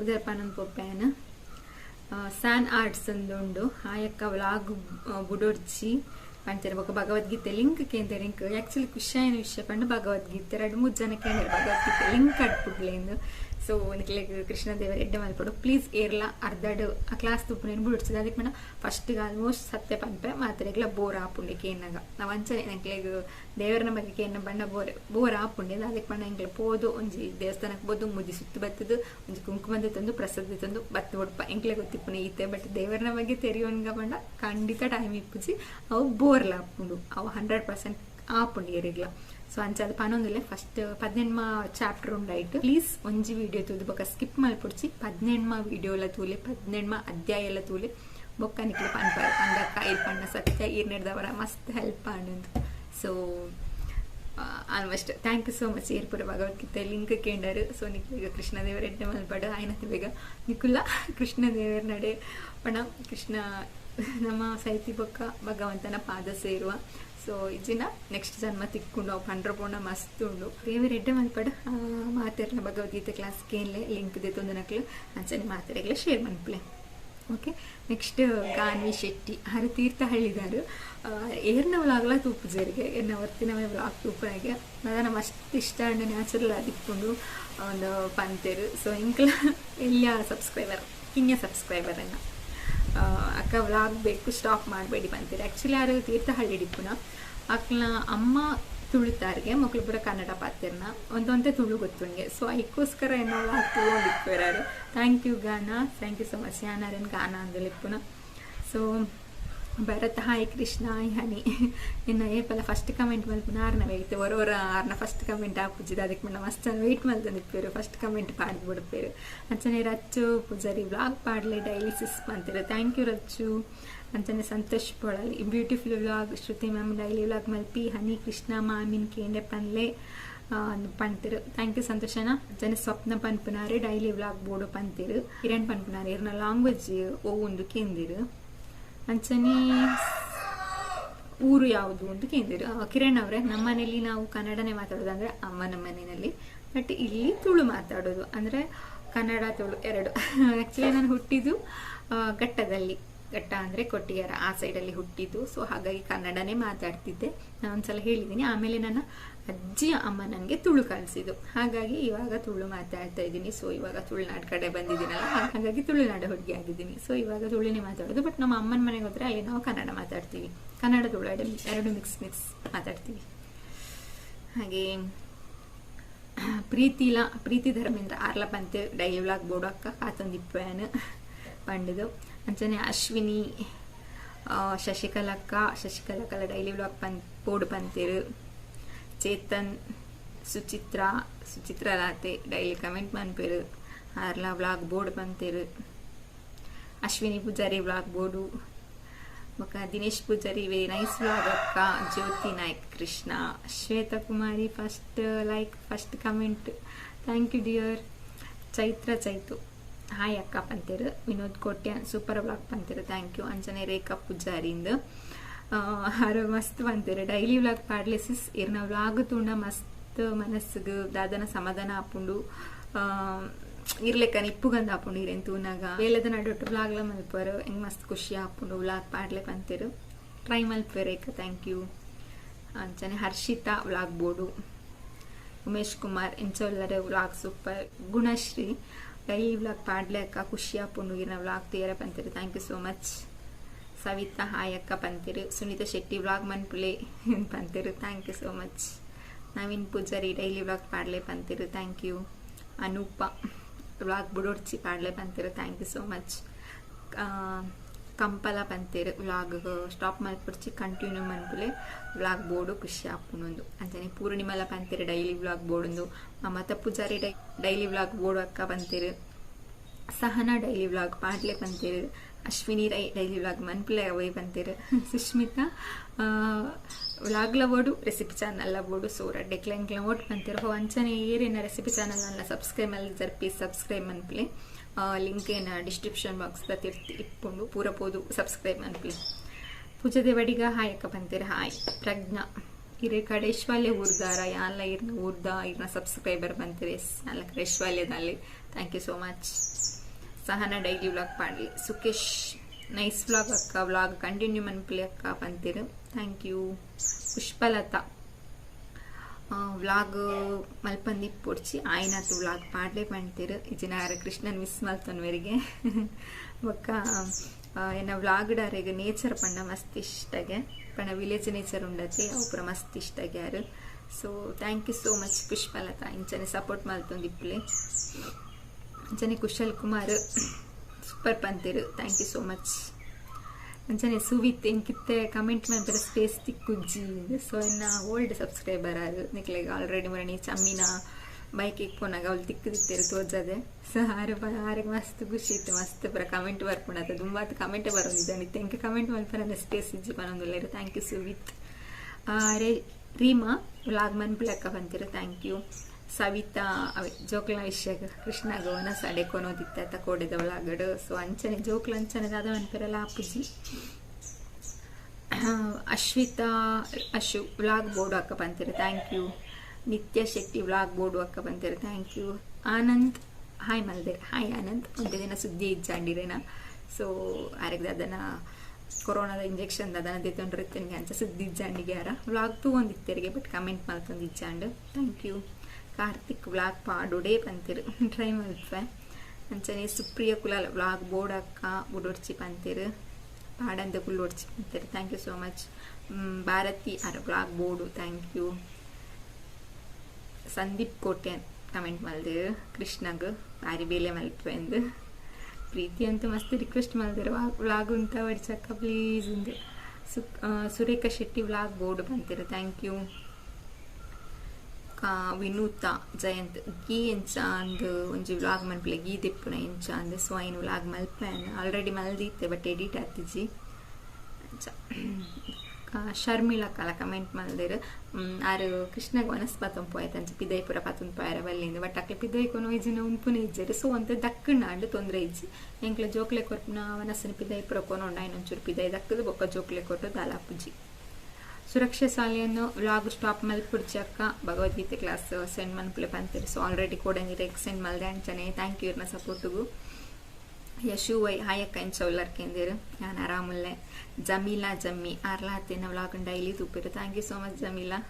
ಉದರ್ ಪನಂದ್ ಪೊಪ್ಪ್ಯಾನ ಸ್ಯಾನ್ ಆರ್ಟ್ಸ್ ಅಂದುಂಡು. ಹಾಯಕ್ಕ ವ್ಲಾಗ್ ಬುಡೋಡ್ಚಿ ಪಂಚರ ಬೊಕ ಭಗವದ್ಗೀತೆ ಲಿಂಕ್ ಕೇಂದ್ರ ಲಿಂಕ್. ಆಕ್ಚುಲಿ ಖುಷಿಯಾದ ವಿಷಯ ಪಂಡು ಭಗವದ್ಗೀತೆ. ಎರಡು ಮೂರು ಜನ ಕೇಂದ್ರ ಭಗವದ್ಗೀತೆ ಲಿಂಕ್ ಅಡ್ಪುಡ್ಲೇಂದು ಸೊ ನಿಕ್ಲೆ ಕೃಷ್ಣ ದೇವರ ಎಡ್ಡೆ ಮಲ್ಪಡು ಪ್ಲೀಸ್ ಏರ್ಲ ಅರ್ಧಡು. ಆ ಕ್ಲಾಸ್ ತುಪ್ಪನೇನು ಬಿಡ್ಸಿದ ಅದಕ್ಕೆ ಮೇಡಮ್ ಫಸ್ಟಿಗೆ ಆಲ್ಮೋಸ್ಟ್ ಸತ್ಯ ಪಂಪೆ ಮಾತ್ರೆಗ್ಲ ಬೋರ್ ಆಪುಂಡೆ ಕೇನಾಗ. ನಾವು ಅಂಚನೆ ನಂಗೆ ದೇವರನ ಬಗ್ಗೆ ಏನ ಬಣ್ಣ ಬೋರ್ ಬೋರ್ ಆಪುಂಡೆ ಅದಕ್ಕೆ ಬಣ್ಣ ಹಿಂಗೆ ಪೋದು, ಒಂಜಿ ದೇವಸ್ಥಾನಕ್ಕೆ ಬೋದು ಮುದಿ ಸುತ್ತು ಬತ್ತದು ಒಂಜಿ ಕುಂಕುಮದ ತಂದು ಪ್ರಸಾದ ತಂದು, ಬತ್ತು ಒಡ್ಪ ಎಂಕ್ಲೆ ಗೊತ್ತಿಪ್ಪುನೆ ಈತೆ ಬಟ್ ದೇವರನ ಬಗ್ಗೆ ತೆರೆಯೋನ್ಗ ಬಣ್ಣ, ಖಂಡಿತ ಟೈಮ್ ಇಪ್ಪುಜಿ, ಅವು ಬೋರ್ಲ ಆಪುಂಡು ಅವು ಹಂಡ್ರೆಡ್ ಪರ್ಸೆಂಟ್ ಆಪುಂಡು ಏರಿಗ್ಲ ಸೊ ಅಂಚದ ಪನೊಂದುಲೆ ಫಸ್ಟ್ ಪದ್ನೆಂಡ್ಮ ಚಾಪ್ಟರ್ ಉಂಡಾಯ್ತು. ಪ್ಲೀಸ್ ಒಂಜಿ ವಿಡಿಯೋ ತೂದು ಬೊಕ್ಕ ಸ್ಕಿಪ್ ಮಲ್ಪೊಡ್ಚಿ. ಪದ್ನೆಂಡ್ಮ ವಿಡಿಯೋಲ ತೂಲೆ ಪದ್ನೆಂಡ್ಮ ಅಧ್ಯಾಯ ಎಲ್ಲ ತೂಲೆ. ಬೊಕ್ಕ ನಿಕ್ಲೆ ಪನ್ಪ ಪಂಡಕ್ಕ ಐರ್ ಪಣ್ಣ ಸತ್ಯ ಈರ್ನೆಡ್ದವರ ಮಸ್ತ್ help Anand. So almost thank you so much ಏರ್ಪುರ Bhagavad Gita link ಕೇಂಡರು. ಸೊ ನಿಕ್ಲೀಗ ಕೃಷ್ಣದೇವರ ಎಡ್ಡೆ ಮಲ್ಪಡು, ಆಯ್ನತಿ ಬೇಗ. ನಿಕುಲ್ಲ ಕೃಷ್ಣದೇವರ ನಡೆ. ಪಣ ಕೃಷ್ಣ ನಮ್ಮ ಸೈತಿ ಪಕ್ಕ ಭಗವಂತನ ಪಾದ ಸೇರುವ. ಸೊ ಇಜಿನ ನೆಕ್ಸ್ಟ್ ಜನ್ಮ ತಿಕ್ಕೊಂಡು ಅವು ಪಂಡ್ರಪೋಣ ಮಸ್ತ್ ಉಂಡು ದೇವರ ಎಡ್ಡೆ ಮಲ್ಪಡ ಮಾತೆರ್ಲ ಭಗವದ್ಗೀತೆ ಕ್ಲಾಸ್ ಕೇನ್ಲೆ ಲಿಂಕ್ ದಿತ್ತೊಂದು ನಕ್ಲು. ಅಂಚನೆ ಮಾತೆರೆಗ್ಲ ಶೇರ್ ಮನ್ಪ್ಲೆ ಓಕೆ ನೆಕ್ಸ್ಟ್ ಗಾನ್ವಿ ಶೆಟ್ಟಿ ಹರ ತೀರ್ಥಹಳ್ಳಿದಾರು ಏರ್ನ ವ್ಲಾಗ್ಲ ತೂಪುಜರಿಗೆ ಎನ್ನ ಹೊತ್ತಿನವೇ ವ್ಲಾಗ್ ತೂಪನಾಗೆ ನಮ್ಮ ಮಸ್ತ್ ಇಷ್ಟ ಅಂಡ್ ನ್ಯಾಚುರಲ್ ಆದಿಕ್ಕೊಂಡು ಒಂದು ಪಂತೇರು. ಸೊ ಇಂಕ್ಲ ಎಲ್ಲ ಸಬ್ಸ್ಕ್ರೈಬರ್ ಇನ್ಯ ಆ, ಅಕ್ಕ ವ್ಲಾಗ್ ಬೇಕು ಸ್ಟಾಪ್ ಮಾಡಬೇಡಿ ಬಂತೀರಿ ಆ್ಯಕ್ಚುಲಿ ಯಾರು ತೀರ್ಥಹಳ್ಳಿ ಡಿಪ್ಪುನ? ಅಕ್ಕನ ಅಮ್ಮ ತುಳಿತಾರಿಗೆ, ಮಕ್ಳು ಪೂರ ಕನ್ನಡ ಪಾತ್ರನ. ಒಂದೊಂದೇ ತುಳು ಗೊತ್ತು ನನಗೆ ಸೊ ಅದಕ್ಕೋಸ್ಕರ ಏನೋ ವ್ಲಾಗ್ ಯಾರು. Thank you Gana. Thank you so much ಯಾನಾರೇನು Gana ಅಂದಲಿಪ್ಪುನ so Bharatha hi Krishna hi Honey ಇನ್ನು ಏಪಲ್ಲ ಫಸ್ಟ್ ಕಮೆಂಟ್ ಮಲ್ಪುನ ಆರ್ನ ವೆಯ್ಟ್ ಒರೊರ ಆರ್ನ ಫಸ್ಟ್ ಕಮೆಂಟ್ ಹಾಕುಜಿದ ಅದಕ್ಕೆ ಮುನ್ನ ಮಸ್ತ್ ವೆಯ್ಟ್ ಮಲ್ತಂದಿಪ್ಪೇರು ಫಸ್ಟ್ ಕಮೆಂಟ್ ಪಾಡ್ದು ಬಿಡ್ಪೇರು ಅಂಚನೆ ರಚ್ಚು ಪೂಜಾರಿ ವ್ಲಾಗ್ ಪಾಡ್ಲೆ ಡೈಲಿಸಿಸ್ ಅಂತೀರ ಥ್ಯಾಂಕ್ ಯು ರಚ್ಚು ಅಂಚನೆ Santhosh Polali beautiful vlog Shruthi ma'am daily vlog ಮಲ್ಪಿ ಹನಿ ಕೃಷ್ಣ ಮಾಮಿನ್ ಕೇಂಡೆ ಪನ್ಲೆ ಪಂತಿರು ಥ್ಯಾಂಕ್ ಯು ಸಂತೋಷನ ಜನ ಸ್ವಪ್ನ ಪನ್ಪುನಾರೆ ಡೈಲಿ ವ್ಲಾಗ್ ಬೋರ್ಡು ಪಂತಿರು ಕಿರಣ್ ಪನ್ಪುನಾರೆ ಇರ್ನ ಲಾಂಗ್ವೇಜ್ ಓ ಒಂದು ಕೇಂದಿರು ಅಂಚನೆ ಊರು ಯಾವುದು ಅಂತ ಕೇಳಿದ್ರು ಕಿರಣ್ ಅವರೇ ನಮ್ಮ ಮನೆಯಲ್ಲಿ ನಾವು ಕನ್ನಡನೇ ಮಾತಾಡೋದು ಅಂದರೆ ಅಮ್ಮನ ಮನೆಯಲ್ಲಿ. ಬಟ್ ಇಲ್ಲಿ ತುಳು ಮಾತಾಡೋದು. ಅಂದ್ರೆ ಕನ್ನಡ ತುಳು ಎರಡು. ಆ್ಯಕ್ಚುಲಿ ನಾನು ಹುಟ್ಟಿದ್ದು ಘಟ್ಟದಲ್ಲಿ. ಘಟ್ಟ ಅಂದರೆ ಕೊಟ್ಟಿಗೆರ. ಆ ಸೈಡಲ್ಲಿ ಹುಟ್ಟಿದ್ದು. ಸೊ ಹಾಗಾಗಿ ಕನ್ನಡನೇ ಮಾತಾಡ್ತಿದ್ದೆ. ನಾನು ಒಂದ್ಸಲ ಹೇಳಿದ್ದೀನಿ ಆಮೇಲೆ ನನ್ನ ಅಜ್ಜಿ ಅಮ್ಮ ನನಗೆ ತುಳು ಕಲಿಸಿದ್ದು ಹಾಗಾಗಿ ಇವಾಗ ತುಳು ಮಾತಾಡ್ತಾ ಇದ್ದೀನಿ. ಸೊ ಇವಾಗ ತುಳುನಾಡು ಕಡೆ ಬಂದಿದ್ದೀನಲ್ಲ, ಹಾಗಾಗಿ ತುಳುನಾಡು ಹುಡುಗಿ ಆಗಿದ್ದೀನಿ. ಸೊ ಇವಾಗ ತುಳುನೇ ಮಾತಾಡೋದು. ಬಟ್ ನಮ್ಮ ಅಮ್ಮನ ಮನೆಗೆ ಹೋದರೆ ಅಲ್ಲಿ ನಾವು ಕನ್ನಡ ಮಾತಾಡ್ತೀವಿ. ಕನ್ನಡ ತುಳು ಎರಡು ಮಿಕ್ಸ್ ಮಿಕ್ಸ್ ಮಾತಾಡ್ತೀವಿ. ಹಾಗೆ ಪ್ರೀತಿಲ ಪ್ರೀತಿ ಧರ್ಮೇಂದ್ರ ಆರ್ಲ ಪಂತೆ ಡೈವ್ಲಾಗ್ ಬೋಡಕ್ಕ ಕಾತೊಂದಿಪ್ಪೇನು ಪಂಡದು ಅಂಚನೆ ಅಶ್ವಿನಿ ಶಶಿಕಲಕ್ಕ ಶಶಿಕಲಕ್ಕ ಡೈಲಿ ವ್ಲಾಗ್ ಪನ್ ಪೋಡು ಪಂತೇರು. ಸುಚಿತ್ರ ಸುಚಿತ್ರ ಲಾತೆ ಡೈಲಿ ಕಮೆಂಟ್ ಮನ್ಪೇರು ಆರ್ಲ ಬ್ಲಾಗ್ ಬೋರ್ಡ್ ಪಂತೇರು ಅಶ್ವಿನಿ ಪೂಜಾರಿ ವ್ಲಾಗ್ ಬೋರ್ಡು ಬೊಕ Dinesh Poojary very nice vlog ಅಕ್ಕ Jyothi Naik Krishna Shwetha Kumari first like first comment thank you dear Chaitra Chaitu hi ಅಕ್ಕ ಪಂತೇರು ವಿನೋದ್ ಕೋಟ್ಯ ಸೂಪರ್ ವ್ಲಾಗ್ ಪಂತೇರು ಥ್ಯಾಂಕ್ ಯು ಅಂಜನೆ ರೇಖಾ ಪೂಜಾರಿಂದ ಹರ ಮಸ್ತ್ ಪಂತೇರು ಡೈಲಿ ವ್ಲಾಗ್ ಪಾಡ್ಲೆಸಿಸ್ ಇರ್ನ ವ್ಲಾಗ್ ತುಂಡ ಮಸ್ತ್ ಮನಸ್ಸಿಗೆ ದಾದನ ಸಮಾಧಾನ ಆ, ಇರ್ಲೆಕ್ಕ ನಿಪ್ಪುಗಂದ ಹಾಪುಂಡು ಇರೇನ್ ತೂನಾಗ ವೇಲದ ನಡೊಟ್ಟು ವ್ಲಾಗ್ಲ ಮಲ್ಪರು ಹೆಂಗ್ ಮಸ್ತ್ ಖುಷಿ ಆಪುಂಡು ವ್ಲಾಗ್ ಪಾಡ್ಲೆ ಬಂತಿರು ಟ್ರೈ ಮಲ್ಪರೇಕ ಥ್ಯಾಂಕ್ ಯು ಅಂಚನೆ ಹರ್ಷಿತಾ ವ್ಲಾಗ್ ಬೋಡು. Umesh Kumar ಎಂಚೊಲ್ಲರೆ vlog super Gunashree daily vlog ಪಾಡ್ಲೆ ಅಕ್ಕ ಖುಷಿ ಪುಂಡುಗಿನ ವ್ಲಾಗ್ ತೀರ ಬಂತಿರು thank you so much Savitha hi ಅಕ್ಕ ಸುನಿತಾ ಸುನೀತಾ ಶೆಟ್ಟಿ ವ್ಲಾಗ್ ಮನ್ಪುಲೆ ಬಂತಿರು thank you so much Naveen Poojary daily vlog ಪಾಡ್ಲೆ ಬಂತಿರು ಥ್ಯಾಂಕ್ ಯು ಅನೂಪ, ವ್ಲಾಗ್ ಬುಡೋಡ್ಚಿ ಪಾಡ್ಲೆ ಬಂತಿರು ಥ್ಯಾಂಕ್ ಯು ಸೋ ಮಚ್ ಕಂಪಲ ಬಂತಿರು ವ್ಲಾಗ್ ಸ್ಟಾಪ್ ಮಲ್ಪುಡ್ಚಿ ಕಂಟಿನ್ಯೂ ಮನ್ಪುಲೆ ವ್ಲಾಗ್ ಬೋರ್ಡು ಖುಷಿ ಆಪುನೊಂದು. ಅಂಚನೆ ಪೂರ್ಣಿಮಲ ಬಂತಿರು ಡೈಲಿ ವ್ಲಾಗ್ ಬೋರ್ಡೊಂದು ಮಮತಾ ಪೂಜಾರಿ ಡೈ ಡೈಲಿ ವ್ಲಾಗ್ ಬೋರ್ಡು ಅಕ್ಕ ಬಂತಿರು ಸಹನಾ ಡೈಲಿ ವ್ಲಾಗ್ ಪಾಡ್ಲೆ ಪಂತೇರು. ಅಶ್ವಿನಿ ರೈ ಡೈಲಿ ವ್ಲಾಗ್ ಮನ್ಪುಲೆ ಅವೇ ಬಂದಿರ ಸುಷ್ಮಿತಾ ವ್ಲಾಗ್ಲ ಓಡು ರೆಸಿಪಿ ಚಾನಲ್ ಬೋರ್ಡು ಸೋರ ಡೆಕ್ಲೈನ್ ಓಟ್ ಬಂತಿರ ಹೋ ಅಂಚನೆ ಏರಿನ ರೆಸಿಪಿ ಚಾನಲ್ ಅಲ್ಲ ಸಬ್ಸ್ಕ್ರೈಬ್ ಅಲ್ಲಿ ಜರ್ಪಿ, ಸಬ್ಸ್ಕ್ರೈಬ್ ಮನ್ಪುಲೆ ಲಿಂಕ್ ಏನ ಡಿಸ್ಕ್ರಿಪ್ಷನ್ ಬಾಕ್ಸ್ ತಿರ್ತಿ ಇಟ್ಕೊಂಡು ಪೂರ ಪೋದು, ಸಬ್ಸ್ಕ್ರೈಬ್ ಮನ್ಪುಲೆ ಪೂಜೆ ದೇವಡಿಗ ಹಾಯ್ ಅಕ್ಕ ಬಂತಿರ ಹಾಯ್, ಪ್ರಜ್ಞಾ. ಇರೆ ಕಡೇಶ್ವಾಲ್ಯ ಊರ್ದಾರ ಯಾಲ್ಲ ಇರ್ನ ಊರ್ದ, ಇರ್ನ ಸಬ್ಸ್ಕ್ರೈಬರ್ ಬಂತೀರಿ ಅಲ್ಲ ಕಡೇಶ್ವಾಲ್ಯದಲ್ಲಿ. Thank you so much Sahana daily vlog ಪಾಡ್ಲಿ Sukesh, nice vlog ಅಕ್ಕ, ವ್ಲಾಗ್ ಕಂಟಿನ್ಯೂ ಮನ್ಪುಲಿ ಅಕ್ಕ ಬಂತಿರು ಥ್ಯಾಂಕ್ ಯು. ಪುಷ್ಪಲತಾ. ವ್ಲಾಗ್ ಮಲ್ಪಂದಿ ಪೊಡ್ಚಿ ಆಯ್ನಾತು ವ್ಲಾಗ್ ಪಾಡ್ಲೇ ಪಂತೀರು ಇಜಿನಾರ ಕೃಷ್ಣನ್ ಮಿಸ್ ಮಲ್ತನ್ವರಿಗೆ ಬೊಕ್ಕ ಏನ ವ್ಲಾಗ್ ಡಾರೆಗ್ ನೇಚರ್ ಪಂಡ ಮಸ್ತ್ ಇಷ್ಟಗೆ. ಪಂಡ ವಿಲೇಜ್ ನೇಚರ್ ಉಂಡತಿ, ಅವು ಮಸ್ತ್ ಇಷ್ಟಗೆ ಯಾರು. So thank you so much Pushpalatha. ಇಂಚನೆ support ಮಲ್ತೊಂದಿಪ್ಪುಲೆ ಅಂಚನೆ ಕುಶಲ್ ಕುಮಾರ್ ಸೂಪರ್ ಪಂತೀರು. ಥ್ಯಾಂಕ್ ಯು ಸೋ ಮಚ್ ಅಂಚನೆ ಸುವಿತ್ ಎಂಕಿತ್ತೆ ಕಮೆಂಟ್ ಮಾಡ್ತಾರೆ ಸ್ಪೇಸ್ ತಿಕ್ಕುಜ್ಜಿ. ಸೊ ಇನ್ನು ಓಲ್ಡ್ ಸಬ್ಸ್ಕ್ರೈಬರ್ ಆರು ನಿಕ್ಲೆಗ್ ಆಲ್ರೆಡಿ ಮರಣಿ ಚಮ್ಮಿನ ಬೈಕ್ ಇಕ್ಕೊಂಡಾಗ ಅವ್ಳು ತಿಕ್ಕದಿತ್ತೇರು ತೋಜದೆ ಸೊ ಆರು ಆರಿಗೆ ಮಸ್ತ್ ಖುಷಿ ಇತ್ತು ಮಸ್ತ್ ಪರ ಕಮೆಂಟ್ ಬರ್ಕೊಂಡ ತುಂಬ ಕಮೆಂಟ್ ಬರೋದಿದ್ದಾನೆ ಎಂಕೆ ಕಮೆಂಟ್ ಮಲ್ಪರ ಸ್ಪೇಸ್ ಇಜ್ಜಿ ಪನೊಂದುಲ್ಲೇರು ಥ್ಯಾಂಕ್ ಯು ಸುವಿತ್. ರೇ ರೀಮಾ ವ್ಲಾಗ್ ಮನ್ಪುಲಕ್ಕ ಬಂತಿರು. ಥ್ಯಾಂಕ್ ಯು ಸವಿತಾ, ಅವೇ ಜೋಕ್ಲ ವಿಷಯ ಕೃಷ್ಣ ಗೋನ ಸಡೆಕೊನೋದಿತ್ತ ತಕೊಡಿದವಳ ಒಳಗಡು ಸೊ ಅಂಚನೆ ಜೋಕ್ಲ ಅಂಚನೆ ದಾದ ಮನ್ಪೆರಲ್ಲ ಆಪುಜಿ ಅಶ್ವಿತಾ, ಅಶು, ವ್ಲಾಗ್ ಬೋರ್ಡು ಅಕ್ಕ ಬಂತಿರು thank you Nithya Shetty vlog ಬೋರ್ಡು ಅಕ್ಕ ಬಂತಿರು ಥ್ಯಾಂಕ್ ಯು ಆನಂದ್ ಹಾಯ್ ಮಲ್ದೇರ್ ಹಾಯ್ ಆನಂದ್. ಒಂದೇ ದಿನ ಸುದ್ದಿ ಇಜ್ಜಾಂಡಿರೇನ? ಸೊ ಆರೆಗ್ದು ಅದನ್ನ, ಕೊರೋನಾದ ಇಂಜೆಕ್ಷನ್ ಅದನ್ನ ನಿಮಗೆ ಅಂಚ ಸುದ್ದಿ ಇಜ್ಜಾಂಡಿಗೆ ಯಾರ? ವ್ಲಾಗ್ ತೂ ಒಂದಿತ್ತರಿಗೆ ಬಟ್ ಕಮೆಂಟ್ ಮಾಡ್ತೊಂದು ಇಜ್ಜಾಂಡು. ಥ್ಯಾಂಕ್ ಯು ಕಾರ್ತಿಕ್ ವ್ಲಾಗ್ ಪಾಡುಡೇ ಪಂತಿರು ಟ್ರೈ ಮಲ್ಪೆ ಅಂಚನೆ ಸುಪ್ರಿಯ ಕುಲಾಲ್ ವ್ಲಾಗ್ ಬೋರ್ಡ್ ಅಕ್ಕ ಬುಡೊಡ್ಚಿ ಪಂತಿರು ಪಾಡಂದ ಕುಲ್ಲೊಡ್ಚಿ ಪಂತಿರು thank you so much Bharathi ಅರ vlog board thank you Sandeep Kote comment ಮಲ್ದಿರು ಕೃಷ್ಣಗ್ ಬಾರಿ ಬೇಲೆ ಮಲ್ಪೆಂದು ಪ್ರೀತಿ ಅಂತೂ ಮಸ್ತ್ ರಿಕ್ವೆಸ್ಟ್ ಮಾಡಿದ್ರು ವ್ಲಾಗ್ ಉಂಟ ವಡ್ಸಕ್ಕ ಪ್ಲೀಸ್ ಉಂದು ಸು ಸುರೇಖಾ ಶೆಟ್ಟಿ ವ್ಲಾಗ್ ಬೋರ್ಡ್ ಬಂತಿರು ಥ್ಯಾಂಕ್ ಯು ವಿನೂತ ಜಯಂತ್, ಗೀ ಎಂಚ ಅಂದ್ ಒಂಜಿ ವ್ಲಾಗ್ ಮನ್ಪಲೆ ಗೀ ದಿಪ್ಪುನ ಎಂಚ ಅಂದ್ ಸೊ ಐನು ವ್ಲಾಗ್ ಮಲ್ಪೆನ್. ಆಲ್ರೆಡಿ ಮಲ್ದಿತ್ತೆ ಬಟ್ ಎಡಿಟ್ ಆತಿಜಿ ಶರ್ಮಿಳಾ ಕಾಲ ಕಮೆಂಟ್ ಮಾಡಿದ್ರು ಆರು ಕೃಷ್ಣಗ್ ವನಸ್ಪತಂ ಪೋಯ್ತು ಅಂಚ ಪಿದೈಪುರ ಪತುನ್ ಪಾಯರ ಬಲ್ಲಿಂದ. ಬಟ್ ಅಕ್ಲೆ ಪಿದೈಕೊನ ಇಜಿನ ಉಂಪುನ ಇಜ್ಜರು. ಸೊ ಅಂತ ದಕ್ಕಣ್ಣ ಅಂಡ್ ತೊಂದರೆ ಇಜ್ಜಿ. ಎಂಕ್ಲೆ ಜೋಕ್ಲೆ ಕೊರ್ಪುನ ವನಸ್ಸನ ಪಿದೈಪುರ ಕೊನೊಂಡ ಇನ್ನೊಂಚೂರು ಪಿದೈ ದಕ್ಕದು, ಬೊಕ್ಕ ಜೋಕ್ಲೆ ಕೊಟ್ಟು ದಾಲಾಪುಜಿ ಸುರಕ್ಷೆ ಶಾಲೆಯನ್ನು ವ್ಲಾಗ್ ಸ್ಟಾಪ್ ಮೇಲೆ ಪುಡ್ಚಕ್ಕ ಭಗವದ್ಗೀತೆ ಕ್ಲಾಸ್ ಸೆಂಡ್ ಮನ್ಪುಲೆ ಪಂತಿರು ಸೊ ಆಲ್ರೆಡಿ ಕೊಡಂಗಿರೆ ಎಕ್ಸೆಂಡ್ ಮಲ್ದೆ ಅಂಚನೆ. ಥ್ಯಾಂಕ್ ಯು ಇರ್ನ ಸಪೋರ್ಟಿಗೂ ಯಶು, ವೈ ಹಾಯಕ್ಕ ಎಂಚ ಉಲ್ಲರ್ಕೆಂದಿರು ನಾನು ಆರಾಮುಲ್ಲೆ. ಜಮೀಲಾ, ಜಮ್ಮಿ. ಆರ್ಲಾತಿನ vlog daily ತೂಪಿರು. Thank you so much Jameela.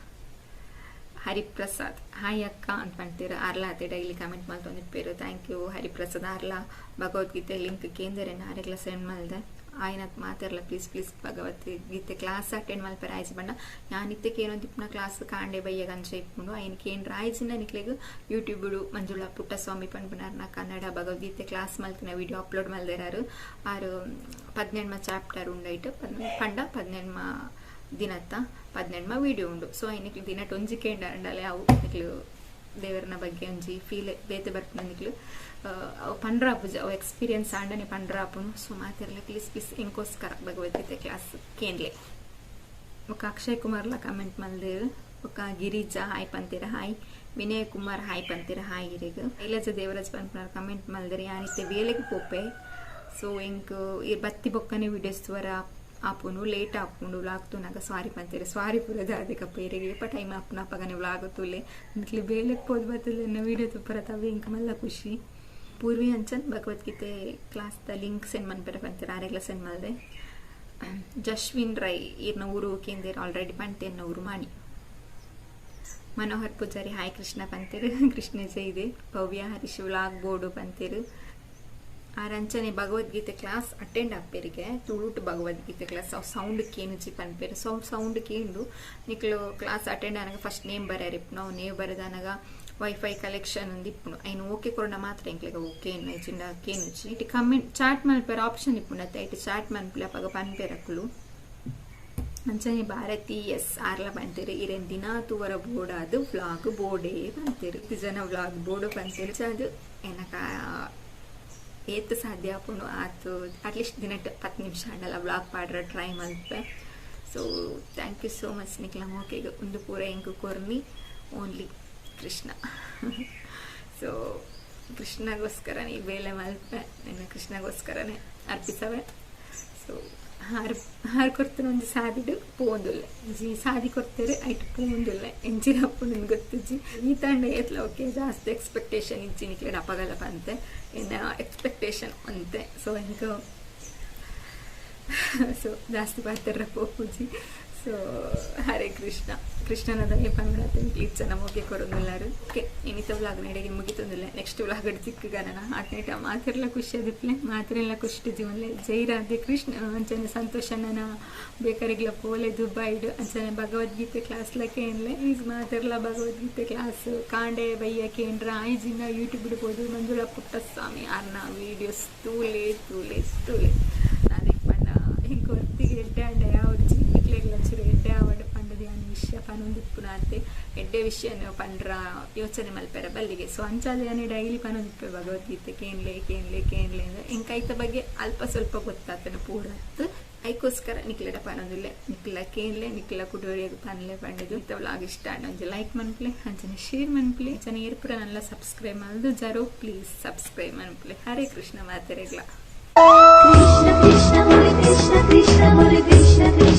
Hariprasad. Hi ಅಕ್ಕ ಅಂತ ಅರ್ಲಾ ಆರ್ಲಾತೆ ಡೈಲಿ ಕಮೆಂಟ್ ಮಾಡ್ತೊಂದಿಪ್ಪೇರು ಥ್ಯಾಂಕ್ ಯು ಹರಿಪ್ರಸಾದ್, ಆರ್ಲಾ. ಭಗವದ್ಗೀತೆ ಲಿಂಕ್ ಕೇಂದ್ರ ಆರೆಗ್ಲ send ಮಲ್ದೆ ಆಯ್ನತ್ ಮಾತಿರಲ್ಲ please please Bhagavad Gita class attend ಮಲ್ಪರ ಆಯ್ಸಿ ಬಣ್ಣ ಯಾನಿತ್ತಕ್ಕೆ ಏನೋ ದಿಪ್ಪನ ಕ್ಲಾಸ್ ಕಾಂಡೆ ಬಯ್ಯ ಗಂಜ ಇಟ್ಕೊಂಡು ఆయనకి ಏನು ರಾಯ್ಸಿನ ನಿಕ್ಲೆಗ್ ಯೂಟ್ಯೂಬ್ ಮಂಜುಳಾ ಪುಟ್ಟಸ್ವಾಮಿ ಪಂಡ್ಪುನಾರ್ನ ಕನ್ನಡ ಭಗವದ್ಗೀತೆ ಕ್ಲಾಸ್ ಮಲ್ತಿನ ವಿಡಿಯೋ ಅಪ್ಲೋಡ್ ಮಲ್ದಿರಾರು ಆರು ಪದ್ನೆಂಡ್ಮ ಚಾಪ್ಟರ್ ಉಂಡೈಟ್ ಪಂಡ ಪದ್ನೆಂಡ್ಮ ದಿನತ್ತ ಪದ್ನೆಂಡ್ಮ ವಿಡಿಯೋ ಉಂಡು ಸೊ ఆయనకి ದಿನ ಟೊಂಜಿಕೆ ಅಂಡಲೆ ಅವು ನಿಕ್ಲು ದೇವರನ ಬಗ್ಗೆ ಒಂಜಿ ಫೀಲ್ ಬೇತೆ ಬರ್ಪುನ ನಿಕ್ಲು ಅವು ಪಂಡ್ರಾಪುಜ ಅವು ಎಕ್ಸ್ಪೀರಿಯನ್ಸ್ ಆಂಡನೆ ಪಂಡ್ರಾಪುನು ಸೊ ಮಾತಿರಲ್ಲ ಪ್ಲೀಸ್ ಪ್ಲೀಸ್ ಎಂಕೋಸ್ಕರ ಭಗವದ್ಗೀತೆ ಕ್ಲಾಸ್ ಕೇಂದ್ಲೆ ఒక అక్షయ్ కుమార్ల కమెంట్ మల్దేరు ఒక Girija hi పంతిర hi Vinay Kumar hi పంతిర hi ಇರಿಗ Shailaja Devaraj ಪಂಪನಾರ್ comment ಮಲ್ದಿರಿ ಯಾನಿತ್ತೆ ವೇಲೆಗೆ ಪೋಪೆ ಸೊ ಇಂಕ್ ಈ ಬತ್ತಿ ಬೊಕ್ಕನೆ ವಿಡಿಯೋಸ್ ತ್ವರ ಆಪುನು ಲೇಟ್ ಆಪುಂಡು ವ್ಲಾಗ್ತು ನಾಗ ಸ್ವಾರಿ ಪಂತಿರ. ಸ್ವಾರಿ ಪೂರ ದಾದಿಕ ಪೇರಿಗೆ ಏಪ ಟೈಮ್ ಆಪುನ ಅಪ್ಪಗನೆ ವ್ಲಾಗ್ ತುಲೆ ಬೇಲೆಕ್ ಪೋದ್ನ ವಿಡಿಯೋ ತುಪ್ಪರ ತವೆ ಇಂಕ ಮಲ್ಲ ಖುಷಿ. Poorvi Anchan Bhagavad Gita class the link send ಮನ್ಪೆರ ಬಂತೀರ ಆರೆಗ್ಲ ಸೆಂಡ್ ಮಾಡಿದೆ. ಜಶ್ವಿನ್ ರೈ ಇರ್ನ ಊರು ಕೇಂದ್ರ ಆಲ್ರೆಡಿ ಪಂಟೆನ್ನ ಊರು ಮಾಡಿ ಮನೋಹರ್ ಪೂಜಾರಿ, ಹಾಯ್ ಕೃಷ್ಣ ಪಂತೇರು. ಕೃಷ್ಣ ಜೈದೆ ಭವ್ಯ ಹರೀಶ್ ವ್ಲಾಗ್ ಬೋರ್ಡು ಪಂತೇರು. ಆರಂಚನೆ ಭಗವದ್ಗೀತೆ ಕ್ಲಾಸ್ ಅಟೆಂಡ್ ಆಗ್ಪೇರಿಗೆ ತುಳುಟು ಭಗವದ್ಗೀತೆ ಕ್ಲಾಸ್. ಅವು ಸೌಂಡ್ ಕೇನುಚಿ ಪನ್ಪೇರು ಸೌಂಡ್ ಸೌಂಡ್ ಕೇಂದು. ನಿಕ್ಲು ಕ್ಲಾಸ್ ಅಟೆಂಡ್ ಆನಾಗ ಫಸ್ಟ್ ನೇಮ್ ಬರ್ಯಾರಿಪ್ಪು ನಾವು ನೇಮ್ ಬರೆದಾನಾಗ ವೈಫೈ ಕಲೆಕ್ಷನ್ ಒಂದು ಇಪ್ಪುನು. ಐನು ಓಕೆ ಕೊರೋಣ ಮಾತ್ರ ಎಂಕ್ಲೆಗ ಓಕೆ ಇನ್ನು ಚಿಂಡ ಕೇನುಚಿ ಇಟ್ಟು ಕಮೆಂಟ್ ಚಾಟ್ ಮಲ್ಪೇರ ಆಪ್ಷನ್ ಇಪ್ಪುನತ್ತೆ ಐಟು ಚಾಟ್ ಮಲ್ಪಲೆ ಅಪ್ಪಾಗ ಪನ್ಪೇರಕ್ಕಲು ಅಂಚನೆ ಭಾರತಿ ಎಸ್ ಆರ್ಲ ಬಂತೀರಿ. ಇರೇನ್ ದಿನ ತೂವರ ಬೋರ್ಡ್ ಅದು ವ್ಲಾಗ್ ಬೋರ್ಡೇ ಬಂತೀರಿ. ಇದು ಜನ ವ್ಲಾಗ್ ಬೋರ್ಡು ಬಂತೀರಿ. ಅದು ಏನಕ ಏತ್ ಸಾಧ್ಯ ಆಪುಂಡು ಆತು. ಅಟ್ಲೀಸ್ಟ್ ದಿನಟ್ಟು ಹತ್ತು ನಿಮಿಷ ಹಣ್ಣಲ್ಲ ಬ್ಲಾಗ್ ಪಾಡ್ರ try Malpe so thank you so much Nikhila okay ಒಂದು ಪೂರ ಹೆಂಗು ಕೊರ್ಮಿ? ಓನ್ಲಿ ಕೃಷ್ಣ. ಸೊ ಕೃಷ್ಣಗೋಸ್ಕರನೇ ಈ ಬೇಲೆ ಮಲ್ಪೆ ನನ್ನ ಕೃಷ್ಣಗೋಸ್ಕರನೇ ಅರ್ಪಿಸವೆ. ಸೊ ಹಾರ್ ಹಾರ್ ಕೊಡ್ತಾರೆ ಒಂದು ಸಾದಿಡು ಪೋಂದುಲ್ಲೆ ಜಿ ಸಾದಿ ಕೊಡ್ತಾರೆ ಐಟ್ ಪೋಂದುಲ್ಲೆ ಎಂಚಿನಪ್ಪು ನಿಮ್ಗೆ ಗೊತ್ತಿಜ್ಜಿ ಈ ತಂಡ ಎತ್ಲ, ಓಕೆ, ಜಾಸ್ತಿ ಎಕ್ಸ್ಪೆಕ್ಟೇಷನ್ ಇಜ್ಜಿ ನಿಕ್ಲೆ ಅಪಗಲ್ಲ ಬಂತೆ ಇನ್ನು ಎಕ್ಸ್ಪೆಕ್ಟೇಷನ್ ಅಂತೆ. ಸೊ ಇಂಕ ಸೊ ಜಾಸ್ತಿ ಬರ್ತಾರ ಪೂಜಿ ಸೊ ಹರೇ ಕೃಷ್ಣ ಕೃಷ್ಣನದಲ್ಲಿ ಪಂಗಡತೆ ಪ್ಲೀಸ್ ಜನ ಮುಗಿ ಕೊಡೋದಿಲ್ಲಾರು ಓಕೆ ಇನ್ನಿತ ವ್ಲಾಗ್ ನಡೆಗೆ ಮುಗಿತೊಂದಿಲ್ಲ? ನೆಕ್ಸ್ಟ್ ವ್ಲಾಗ್ ಸಿಕ್ಕಗ ನಾನು ಮಾತಿರಲ್ಲ ಮಾತಿರ್ಲ ಖುಷಿ ಆದಿಪ್ಲೆ ಮಾತಿರಲ್ಲ ಖುಷಿ ಜೀವನಲೆ. ಜೈರಾಧೆ ಕೃಷ್ಣ. ಅಂಚನೆ ಸಂತೋಷ ನನ್ನ ಬೇಕಾರಿಗ್ಲ ಪೋಲೆ ದುಬೈಡ್. ಅಂಚನೆ ಭಗವದ್ಗೀತೆ ಕ್ಲಾಸ್ ಲಕ್ಕೆ ಏನ್ಲೆ? ಈಸ್ ಮಾತಿರಲ್ಲ ಭಗವದ್ಗೀತೆ ಕ್ಲಾಸ್. ಕಾಂಡೆ ಬಯ್ಯ ಕೇಂದ್ರ ಆಯ್ಜಿನ ಯೂಟ್ಯೂಬ್ ಇಡ್ಬೋದು ಮಂಜುಳ ಪುಟ್ಟಸ್ವಾಮಿ ಅರ್ನ ವೀಡಿಯೋಸ್ ತೂಲೆ ತೂಲೆ ತೂಲೆ. ಅದೇ ಪಂಡ ಹಿಂಗೆ ಹೊತ್ತಿಗೆ ಎಡ್ಡೆ ಅಡ್ಡ ಯಾವ ಚಿಕ್ಕಲೆಗ್ಲ ಚೂರು ಎಡ್ಡೆ ಆವಡ್ ಪಂಡది ವಿಷಯ ಪನೊಂದಿಪ್ಪುನಾತೆ ಎಡ್ಡೆ ವಿಷಯ ಪಂಡ್ರ ಯೋಚನೆ ಮಲ್ಪೆರ ಬಲ್ಲಿಗೆ. ಸೊ ಅಂಚಾದೆ ಡೈಲಿ ಪನೊಂದಿಪ್ಪೆ ಭಗವದ್ಗೀತೆ, ಕೇನ್ಲೆ ಕೇನ್ಲೆ ಕೇನ್ಲೆ ಅಂದ್ರೆ ಇಂಕೈತ ಬಗ್ಗೆ ಅಲ್ಪ ಸ್ವಲ್ಪ ಗೊತ್ತಾತನ ಪೂರತ್ತು ಐಕೋಸ್ಕರ ನಿಕ್ಲೆಡ ಪನೊಂದಿಲ್ಲ ನಿಕ್ಲ ಕೇನ್ಲೆ ನಿಕ್ಲ ಕುಟುವರಿಯಾಗ ಪನ್ಲೆ ಪಂಡಿದು ಇಂಥ ವ್ಲಾಗ್ ಇಷ್ಟ. ಅಂಚೆ ಲೈಕ್ ಮನ್ಪ್ಲೆ ಅಂಚನೆ ಶೇರ್ ಮನ್ಪ್ಲೆ ಅಂಚನೆ ಏರ್ಪುರ ನಲ್ಲ ಸಬ್ಸ್ಕ್ರೈಬ್ ಮಲ್ದು ಜರೋ ಪ್ಲೀಸ್ ಸಬ್ಸ್ಕ್ರೈಬ್ ಮನ್ಪ್ಲೆ. Hare Krishna ಮಾತೆರೆಗ್ಲ. Krishna Krishna Krishna Krishna Krishna